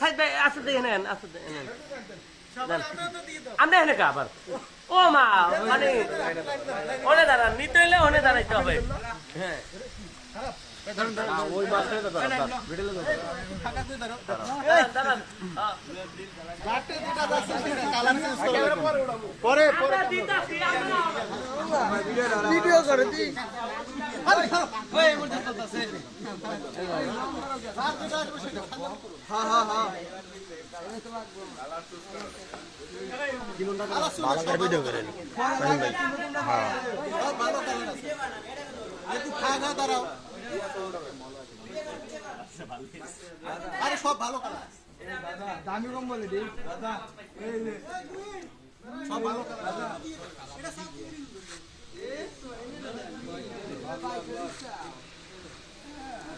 Side ভাই আসতে দিয়ে নেন আসতে দিয়ে নেন আমরা এখানে কা আবার ও মা মানে ওনে দাঁড়ান নিতে হইলে ওনে দাঁড়াইতে হবে হ্যাঁ পরে ভিডিও করে দি হ্যাঁ ভালো করে ভিডিও আরে সব ভালো কালার দামি কম বলে দি সব ভালো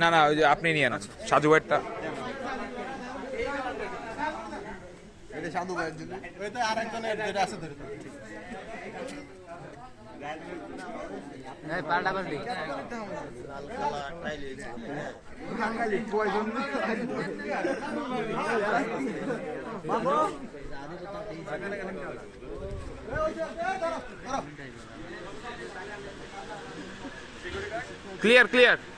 না না ওই যে আপনি নিয়ে না সাজু ভাইয়েরটা। সাধু ভাইয়ের জন্য। আরেকজনের যেটা আছে ধরে Clear, clear.